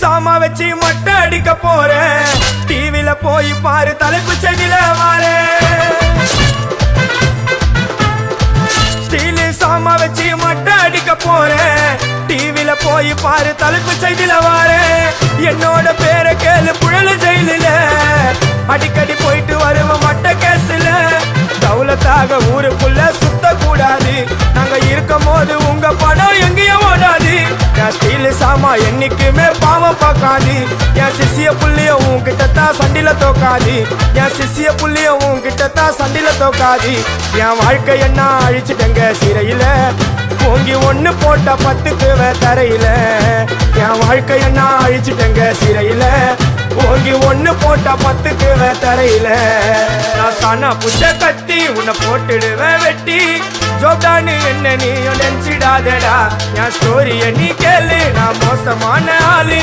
சாமா வச்சு மொட்டை அடிக்க போறேன். டிவில போய் பாரு தலைப்பு செய்தியில வாரேன் ஸ்டீலு சாமா வச்சு மொட்டை அடிக்க போறேன். டிவில போய் பாரு தலைப்பு செய்தியில வாரேன் என்னோட பேரை கேளு புழல ஜெயிலில. அடிக்கடி போயிட்டு வருவோம் மட்ட கேஸ்ல. தௌலத்தாக ஊருக்குள்ள சுத்த கூடாது நாங்க இருக்கும் போது உங்க படம் எங்கேயும் ஓடாது. ஸ்டீலு சாமா என்னைக்குமே பார்க்காது என் சிசிய புள்ளிய உன்கிட்ட தான் சண்டில தோக்காது. என் சிசிய புள்ளிய உன்கிட்ட தான் சண்டில தோக்காது. என் வாழ்க்கை என்ன அழிச்சிட்டங்க சிறையில? பொங்கி ஒண்ணு போட்ட பத்துக்கு தரையில. என் வாழ்க்கை என்ன அழிச்சிட்டங்க சிறையில? ஓங்கி ஒண்ணு போட்ட பத்துக்கு தரையில. நான் சனா புஷ கத்தி உன்னை போட்டுடுவேன் வெட்டி. ஜோப்டானு என்ன நீ நினைச்சிடாதடா. என் ஸ்டோரிய நீ கேளு நான் மோசமான ஆளு.